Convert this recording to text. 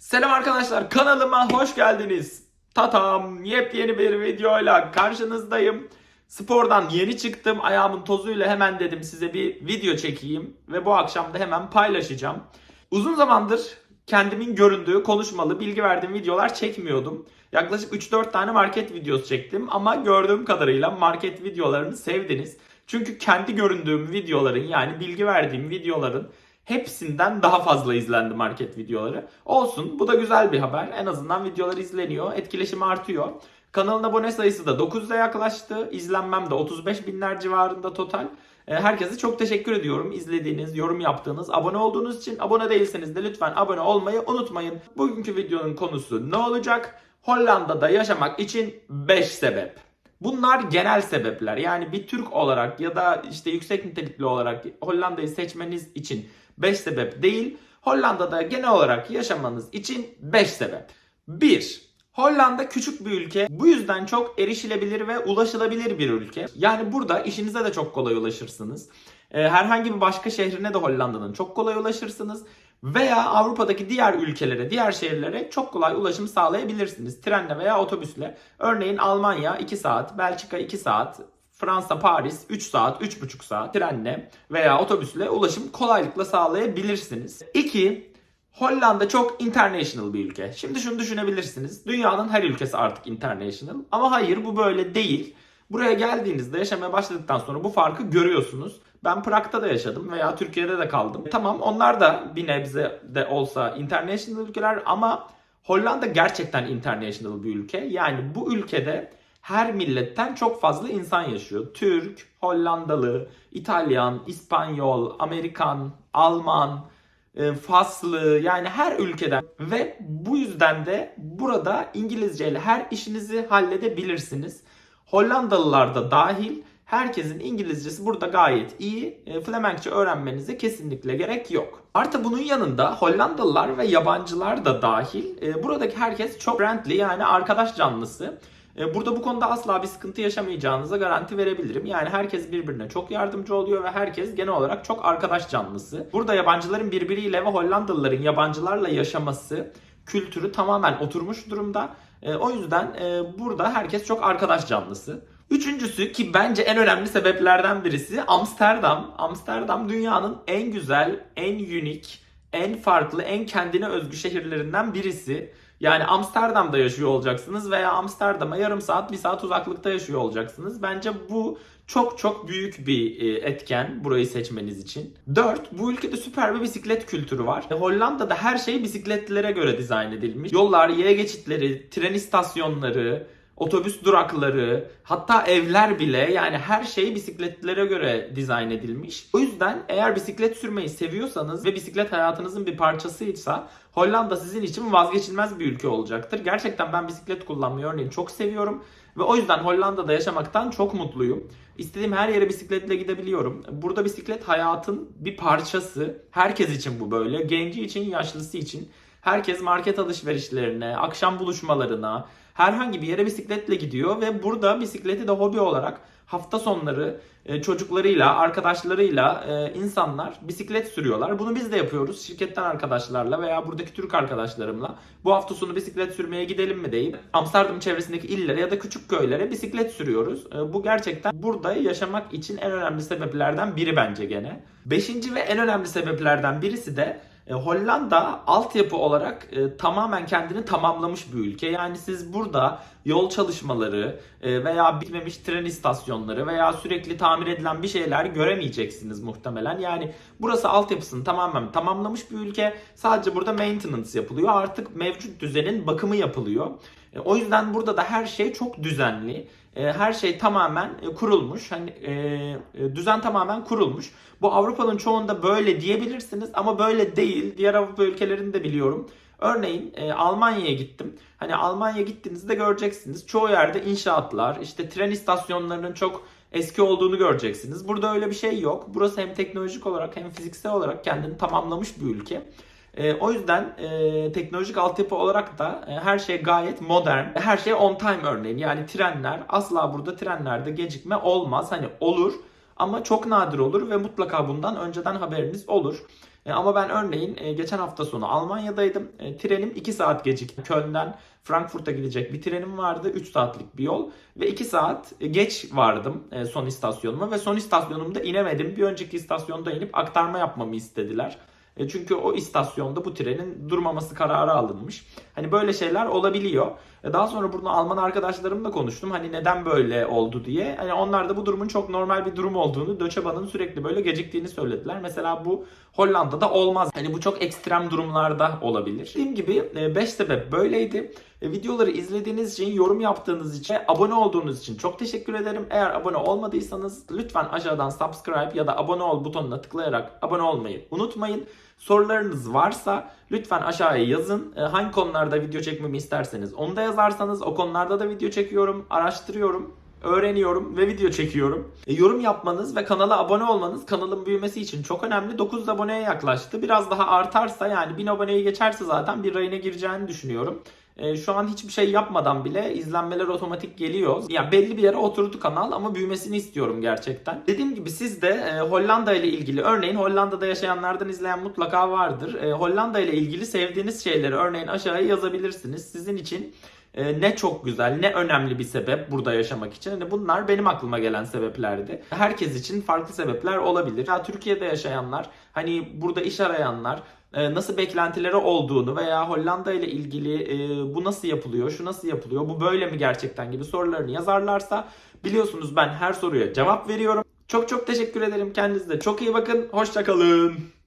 Selam arkadaşlar kanalıma hoş geldiniz. Tatam yepyeni bir videoyla karşınızdayım. Spordan yeni çıktım ayağımın tozuyla hemen dedim size bir video çekeyim ve bu akşam da hemen paylaşacağım. Uzun zamandır kendimin göründüğü, konuşmalı, bilgi verdiğim videolar çekmiyordum. Yaklaşık 3-4 tane market videosu çektim ama gördüğüm kadarıyla market videolarını sevdiniz. Çünkü kendi göründüğüm videoların yani bilgi verdiğim videoların hepsinden daha fazla izlendi market videoları. Olsun bu da güzel bir haber. En azından videolar izleniyor, etkileşim artıyor. Kanalın abone sayısı da 9'a yaklaştı. İzlenmem de 35 binler civarında total. E, Herkese çok teşekkür ediyorum izlediğiniz, yorum yaptığınız, abone olduğunuz için. Abone değilseniz de lütfen abone olmayı unutmayın. Bugünkü videonun konusu ne olacak? Hollanda'da yaşamak için 5 sebep. Bunlar genel sebepler. Yani bir Türk olarak ya da işte yüksek nitelikli olarak Hollanda'yı seçmeniz için 5 sebep değil. Hollanda'da genel olarak yaşamanız için 5 sebep. 1. Hollanda küçük bir ülke. Bu yüzden çok erişilebilir ve ulaşılabilir bir ülke. Yani burada işinize de çok kolay ulaşırsınız. Ee, Herhangi bir başka şehrine de Hollanda'nın çok kolay ulaşırsınız. Veya Avrupa'daki diğer ülkelere, diğer şehirlere çok kolay ulaşım sağlayabilirsiniz. Trenle veya otobüsle. Örneğin Almanya 2 saat, Belçika 2 saat, Fransa, Paris 3 saat, 3,5 saat trenle veya otobüsle ulaşım kolaylıkla sağlayabilirsiniz. 2. Hollanda çok international bir ülke. Şimdi şunu düşünebilirsiniz. Dünyanın her ülkesi artık international. Ama hayır bu böyle değil. Buraya geldiğinizde yaşamaya başladıktan sonra bu farkı görüyorsunuz. Ben Prag'da da yaşadım veya Türkiye'de de kaldım. Tamam onlar da bir nebze de olsa international ülkeler ama Hollanda gerçekten international bir ülke. Yani bu ülkede her milletten çok fazla insan yaşıyor. Türk, Hollandalı, İtalyan, İspanyol, Amerikan, Alman, e, Faslı yani her ülkeden ve bu yüzden de burada İngilizce ile her işinizi halledebilirsiniz. Hollandalılar da dahil herkesin İngilizcesi burada gayet iyi. E, Flemenkçe öğrenmenize kesinlikle gerek yok. Artı bunun yanında Hollandalılar ve yabancılar da dahil e, buradaki herkes çok friendly yani arkadaş canlısı. E, Burada bu konuda asla bir sıkıntı yaşamayacağınıza garanti verebilirim. Yani herkes birbirine çok yardımcı oluyor ve herkes genel olarak çok arkadaş canlısı. Burada yabancıların birbiriyle ve Hollandalıların yabancılarla yaşaması kültürü tamamen oturmuş durumda. E, O yüzden e, burada herkes çok arkadaş canlısı. Üçüncüsü ki bence en önemli sebeplerden birisi Amsterdam. Amsterdam dünyanın en güzel, en unik, en farklı, en kendine özgü şehirlerinden birisi. Yani Amsterdam'da yaşıyor olacaksınız veya Amsterdam'a yarım saat, bir saat uzaklıkta yaşıyor olacaksınız. Bence bu çok çok büyük bir e, etken burayı seçmeniz için. 4. Bu ülkede süper bir bisiklet kültürü var. E, Hollanda'da her şey bisikletlere göre dizayn edilmiş. Yollar, yaya geçitleri, tren istasyonları, otobüs durakları, hatta evler bile yani her şey bisikletlere göre dizayn edilmiş. O yüzden eğer bisiklet sürmeyi seviyorsanız ve bisiklet hayatınızın bir parçasıysa Hollanda sizin için vazgeçilmez bir ülke olacaktır. Gerçekten ben bisiklet kullanmayı örneğin çok seviyorum ve o yüzden Hollanda'da yaşamaktan çok mutluyum. İstediğim her yere bisikletle gidebiliyorum. Burada bisiklet hayatın bir parçası. Herkes için bu böyle. Genci için, yaşlısı için. Herkes market alışverişlerine, akşam buluşmalarına, herhangi bir yere bisikletle gidiyor ve burada bisikleti de hobi olarak hafta sonları e, çocuklarıyla, arkadaşlarıyla e, insanlar bisiklet sürüyorlar. Bunu biz de yapıyoruz şirketten arkadaşlarla veya buradaki Türk arkadaşlarımla. Bu hafta sonu bisiklet sürmeye gidelim mi deyip Amsterdam çevresindeki illere ya da küçük köylere bisiklet sürüyoruz. E, Bu gerçekten burada yaşamak için en önemli sebeplerden biri bence gene. Beşinci ve en önemli sebeplerden birisi de e, Hollanda altyapı olarak e, tamamen kendini tamamlamış bir ülke. Yani siz burada yol çalışmaları e, veya bitmemiş tren istasyonları veya sürekli tamir edilen bir şeyler göremeyeceksiniz muhtemelen. Yani burası altyapısını tamamen tamamlamış bir ülke. Sadece burada maintenance yapılıyor. Artık mevcut düzenin bakımı yapılıyor. E, O yüzden burada da her şey çok düzenli. E, Her şey tamamen e, kurulmuş. Hani e, düzen tamamen kurulmuş. Bu Avrupa'nın çoğunda böyle diyebilirsiniz ama böyle değil. Diğer Avrupa ülkelerini de biliyorum. Örneğin Almanya'ya gittim. Hani Almanya'ya gittiğinizde göreceksiniz. Çoğu yerde inşaatlar, işte tren istasyonlarının çok eski olduğunu göreceksiniz. Burada öyle bir şey yok. Burası hem teknolojik olarak hem fiziksel olarak kendini tamamlamış bir ülke. E, o yüzden e, teknolojik altyapı olarak da e, her şey gayet modern. Her şey on time örneğin. Yani trenler asla burada trenlerde gecikme olmaz. Hani olur ama çok nadir olur ve mutlaka bundan önceden haberiniz olur. E, ama ben örneğin e, geçen hafta sonu Almanya'daydım. E, trenim 2 saat gecikti. Köln'den Frankfurt'a gidecek bir trenim vardı. 3 saatlik bir yol. Ve 2 saat e, geç vardım e, son istasyonuma. Ve son istasyonumda inemedim. Bir önceki istasyonda inip aktarma yapmamı istediler. E, Çünkü o istasyonda bu trenin durmaması kararı alınmış. Hani böyle şeyler olabiliyor. E, Daha sonra burada Alman arkadaşlarımla konuştum. Hani neden böyle oldu diye. Hani onlar da bu durumun çok normal bir durum olduğunu, Deutsche Bahn'ın sürekli böyle geciktiğini söylediler. Mesela bu Hollanda'da olmaz. Hani bu çok ekstrem durumlarda olabilir. Dediğim gibi 5 sebep böyleydi. E, Videoları izlediğiniz için, yorum yaptığınız için, abone olduğunuz için çok teşekkür ederim. Eğer abone olmadıysanız lütfen aşağıdan subscribe ya da abone ol butonuna tıklayarak abone olmayı unutmayın. Sorularınız varsa lütfen aşağıya yazın. E, Hangi konularda video çekmemi isterseniz onu da yazarsanız o konularda da video çekiyorum, araştırıyorum öğreniyorum ve video çekiyorum. E, yorum yapmanız ve kanala abone olmanız kanalın büyümesi için çok önemli. 9 aboneye yaklaştı. Biraz daha artarsa yani 1000 aboneyi geçerse zaten bir rayına gireceğini düşünüyorum. E, şu an hiçbir şey yapmadan bile izlenmeler otomatik geliyor. Yani belli bir yere oturdu kanal ama büyümesini istiyorum gerçekten. Dediğim gibi siz de e, Hollanda ile ilgili örneğin Hollanda'da yaşayanlardan izleyen mutlaka vardır. E, Hollanda ile ilgili sevdiğiniz şeyleri örneğin aşağıya yazabilirsiniz. Sizin için e, ne çok güzel, ne önemli bir sebep burada yaşamak için. Hani bunlar benim aklıma gelen sebeplerdi. Herkes için farklı sebepler olabilir. Ya Türkiye'de yaşayanlar, hani burada iş arayanlar, nasıl beklentileri olduğunu veya Hollanda ile ilgili e, bu nasıl yapılıyor, şu nasıl yapılıyor, bu böyle mi gerçekten gibi sorularını yazarlarsa biliyorsunuz ben her soruya cevap veriyorum. Çok çok teşekkür ederim. Kendinize çok iyi bakın. Hoşçakalın.